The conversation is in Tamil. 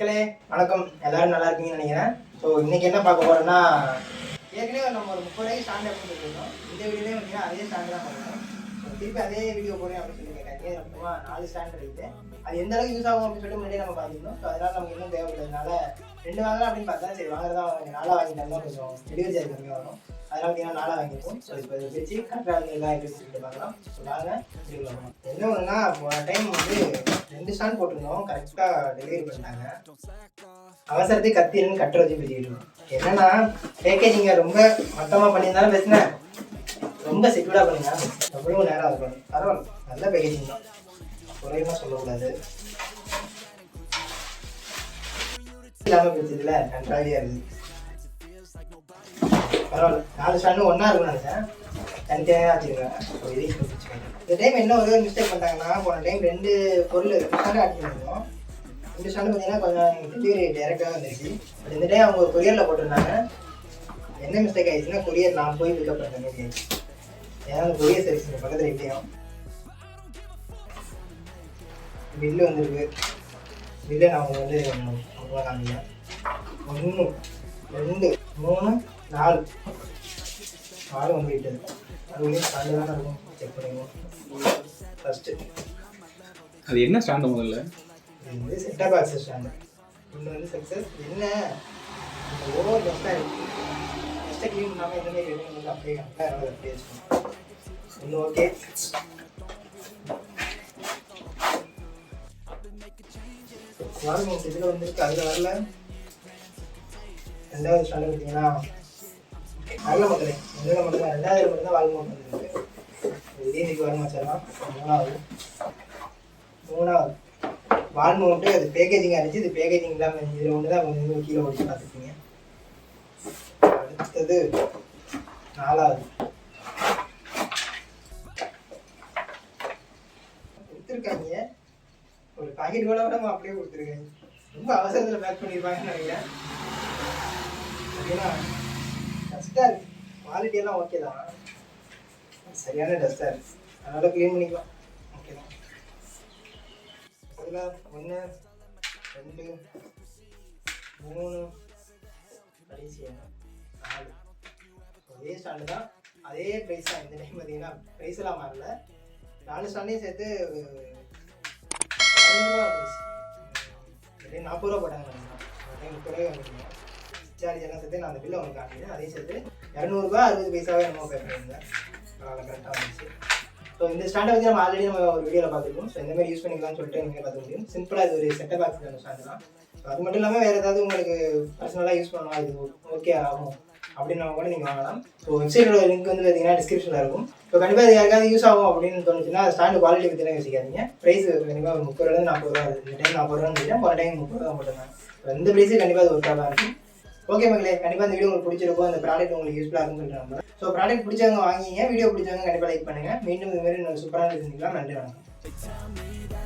மக்களே வணக்கம். எல்லாரும் நல்லா இருக்கீங்கன்னு நினைக்கிறேன். ஸோ இன்னைக்கு என்ன பார்க்க போறோம்னா ஏற்கனவே நம்ம ஒரு முப்பது ரூபாய்க்கு ஸ்டாண்ட் அப்படின்னு இந்த வீடியோலேயே பார்த்தீங்கன்னா அதே ஸ்டாண்ட் தான் பார்க்கணும் திருப்பி அதே வீடியோ போடுறேன் அப்படின்னு சொல்லி கேட்டாங்க. மொத்தமாக நாலு ஸ்டாண்ட் இருக்குது அது எந்த அளவுக்கு யூஸ் ஆகும் அப்படின்னு சொல்லிட்டு முன்னாடியே நம்ம பார்த்துக்கணும். ஸோ அதனால நமக்கு இன்னும் தேவைப்படுறதுனால ரெண்டு வாங்கலாம் அப்படின்னு பார்த்தா சரி வாங்குறதா கொஞ்சம் நாளாக வாங்கிட்டாலும் கொஞ்சம் டெலிவரி சார்ஜ் கம்மியாக வரும். அதனால பார்த்தீங்கன்னா நாளாக வாங்கிப்போம் ஸோ இப்போ இதை வச்சு கரெக்டாக எல்லாம் எப்படி சொல்லிட்டு பார்க்கலாம் ஸோ வாங்க வீடியோக்குள்ள என்ன ஒன்றுனா போன டைம் வந்து ரெண்டு ஸ்டாண்ட் போட்டிருந்தோம். கரெக்டாக டெலிவரி பண்ணிட்டாங்க. அவசரத்துக்கு கத்திரன்னு கட்டுற வச்சு பேசிக்கிட்டு என்னன்னா பேக்கேஜிங்க ரொம்ப மொத்தமாக பண்ணியிருந்தாலும் பிரச்சனை ரொம்ப செக்யூர்டாக பண்ணுங்க. எவ்வளோ நேரம் இருக்கும் பரவாயில்ல. நல்ல பேக்கேஜிங் தான். குறையமா சொல்லக்கூடாது. இல்லாமல் பிரச்சனை கன்றாவியாக இருக்குது பரவாயில்ல. நாலு ஸ்டாண்டும் ஒன்றா இருக்கும்னு நினச்சேன். தனித்தனியாக வச்சுருக்கேன் ஸோ இதையும் இந்த டைம் என்ன ஒரே ஒரு மிஸ்டேக் பண்ணிட்டாங்கன்னா போன டைம் ரெண்டு பொருள் ரெண்டு ஸ்டாண்டு ஆட்டி ரெண்டு ஸ்டாண்டு பார்த்தீங்கன்னா கொஞ்சம் டெலிவரி டேரெக்டாக வந்துருச்சு பட் இந்த டைம் அவங்க ஒரு கொரியரில் போட்டிருந்தாங்க. என்ன மிஸ்டேக் ஆயிடுச்சுன்னா கொரியர் நான் போய் பிக்கப் பண்ணுற மாதிரி ஆயிடுச்சு ஏன்னா கொரியர் சர்வீஸ் இங்கே பக்கத்தில் இல்லையும் பில்லு வந்திருக்கு. பில்லை நான் வந்து அவங்க காமிக்கிறேன் ஒன்று ரெண்டு மூணு நாலு. நாலு வந்து விட்டது அதுலேயும் ஸ்டாண்டு தானே இருக்கும். செக் பண்ணிக்குவோம் ஃபஸ்ட்டு அது என்ன ஸ்டாண்டு முதல்ல? இது வந்து செட்டப் பாக்ஸ் ஸ்டாண்டு ஒன்று வந்து சக்ஸஸ் என்ன? ஓவர் பெஸ்ட்டாக இருக்கு. பெஸ்ட்டை க்ளீன் பண்ணாமல் எந்த மாதிரி எடுக்கணும் அப்படியே கரெக்டாக எல்லாம் அப்படியே வச்சுக்கணும் ஒன்று ஓகே வால்மௌண்ட் இதில் வந்துருக்கு. அதில் வரல. ரெண்டாவது ஸ்டாண்டு பார்த்தீங்கன்னா நல்ல மக்களே. முதல்ல மட்டும் தான் ரெண்டாவது மட்டும் தான் வாழ்க்கை வந்துருக்கு இதே இன்னைக்கு வர மூணாவது. மூணாவது. வால் மவுண்ட்டு அது பேக்கேஜிங் அடிச்சு இது பேக்கேஜிங் இல்லாமல் இதில் ஒன்று தான் கொஞ்சம் கீழே ஒடிச்சு பார்த்துருக்கீங்க. அடுத்தது நாலாவது. கொடுத்துருக்காங்க. ஒரு பாக்கெட் கூட விட அப்படியே கொடுத்துருக்காங்க ரொம்ப அவசரத்தில் பேக் பண்ணியிருப்பாங்கன்னு நினைக்கிறேன். ஓகேனா டஸ்ட்டாக இருக்குது குவாலிட்டி எல்லாம் ஓகே தான். சரியான டஸ்ட்டாக இருக்குது அதனால் க்ளீன் பண்ணிக்கலாம். ஓகே தான். அதில் ஒன்று ரெண்டு மூணு நாலு. அதே ஸ்டாண்டு தான். அதே ப்ரைஸ் தான். இந்த டைம் பார்த்தீங்கன்னா ப்ரைஸ் எல்லாம் மாறல. நாலு ஸ்டாண்டையும் சேர்த்து நாற்பது ரூபா போட்டாங்க. முப்பது ரூபாய் வந்துருங்க சார்ஜ் எல்லாம் சேர்த்து நான் அந்த பில்லை உங்களுக்கு காட்டினேன் அதையும் சேர்த்து இரநூறுபா அறுபது பைசாவே நம்ம பே கரெக்டாக வந்துச்சு. ஸோ இந்த ஸ்டாண்டை பற்றி நம்ம ஆல்ரெடி நம்ம ஒரு வீடியோவில் பார்த்துருக்கோம். ஸோ இந்த மாதிரி யூஸ் பண்ணிக்கலாம்னு சொல்லிட்டு நீங்கள் பார்த்துக்க முடியும். சிம்பிளாக இது ஒரு செட்டப் பாக்ஸ் அந்த ஸ்டாண்டு தான் அது மட்டும் இல்லாமல் வேறு ஏதாவது உங்களுக்கு பர்சனலாக யூஸ் பண்ணலாம் இது ஓகே ஆகும். அப்படின்னா கூட நீங்கள் வாங்கலாம். ஸோ வெப்சைட்டோட லிங்க் வந்து பார்த்தீங்கன்னா டிஸ்கிரிப்ஷனில் இருக்கும். ஸோ கண்டிப்பாக இது யாருக்காவது யூஸ் ஆகும் அப்படின்னு தோணுச்சுன்னா ஸ்டாண்டு குவாலிட்டி பற்றிலாம் யோசிக்காதீங்க. ப்ரைஸ் கண்டிப்பாக ஒரு முப்பது ரூபா நாற்பது ரூபா இந்த டைம் நாற்பது ரூபான்னு சொல்லிட்டு போன டைம் முப்பது ரூபா போட்டுருந்தாங்க. ஸோ இந்த ப்ரைஸு கண்டிப்பாக அது ஒர்க்காக தான் இருக்கும். ஓகே மகளே கண்டிப்பாக இந்த வீடியோ உங்களுக்கு பிடிச்சிருக்கும். அந்த ப்ராடக்ட் உங்களுக்கு யூஸ்ஃபுல்லாக இருக்கும்னு சொல்லிட்டு ஸோ ப்ராடக்ட் பிடிச்சவங்க வாங்கிங்க. வீடியோ பிடிச்சவங்க கண்டிப்பாக லைக் பண்ணுங்கள் மீண்டும் இது மாதிரி இன்னொரு சூப்பரான சந்திக்கலாம். நன்றி வணக்கம்.